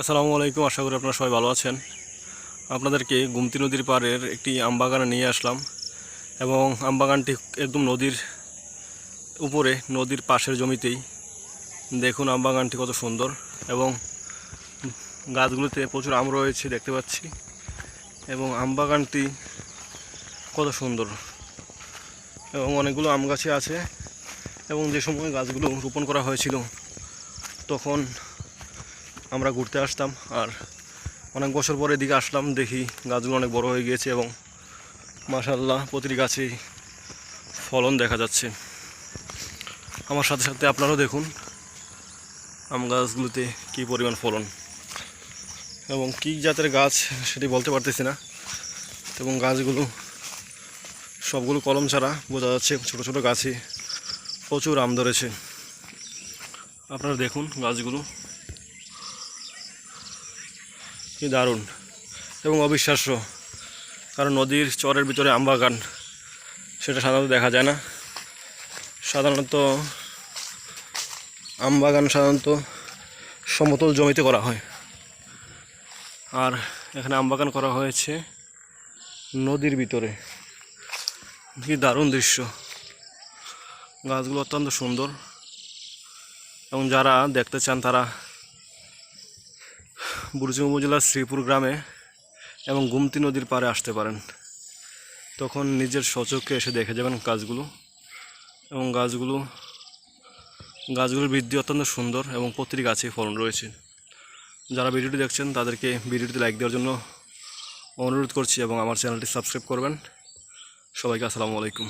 আসসালামু আলাইকুম, আশা করি আপনারা সবাই ভালো আছেন। আপনাদেরকে গুমতি নদীর পাড়ের একটি আমবাগানে নিয়ে আসলাম এবং আমবাগানটি একদম নদীর উপরে, নদীর পাশের জমিতেই। দেখুন আমবাগানটি কত সুন্দর এবং গাছগুলোতে প্রচুর আম রয়েছে, দেখতে পাচ্ছি। এবং আমবাগানটি কত সুন্দর এবং অনেকগুলো আম গাছে আছে এবং যে সময় গাছগুলো রোপণ করা হয়েছিল, তখন আমরা ঘুরতে আসতাম আর অনেক বছর পরে এদিকে আসলাম, দেখি গাছগুলো অনেক বড় হয়ে গিয়েছে এবং মাশাল্লাহ প্রতিটি গাছেই ফলন দেখা যাচ্ছে। আমার সাথে সাথে আপনারাও দেখুন আম গাছগুলোতে কী পরিমাণ ফলন এবং কী জাতের গাছ সেটি বলতে পারতেছি না। এবং গাছগুলো, সবগুলো কলম ছাড়া বোঝা যাচ্ছে ছোট ছোট গাছে প্রচুর আম ধরেছে। আপনারা দেখুন গাছগুলো। কি দারুণ এবং অবিশ্বাস্য। কারণ নদীর চরের ভিতরে আমবাগান সেটা সাধারণত দেখা যায় না। সাধারণত আমবাগান সাধারণত সমতল জমিতে করা হয়। আর এখানে আমবাগান করা হয়েছে নদীর ভিতরে। কি দারুণ দৃশ্য। গাছগুলো অত্যন্ত সুন্দর এবং যারা দেখতে চান তারা বুরজি উপজেলার শ্রীপুর গ্রামে এবং গুমতি নদীর পাড়ে আসতে পারেন। তখন নিজের সচক্ষে এসে দেখে যাবেন গাছগুলো এবং গাছগুলো, গাছগুলোর বৃদ্ধি অত্যন্ত সুন্দর এবং প্রতিটি গাছে ফলন রয়েছে। যারা ভিডিওটি দেখছেন, তাদেরকে ভিডিওটি লাইক দেওয়ার জন্য অনুরোধ করছি এবং আমার চ্যানেলটি সাবস্ক্রাইব করবেন। সবাইকে আসসালামু আলাইকুম।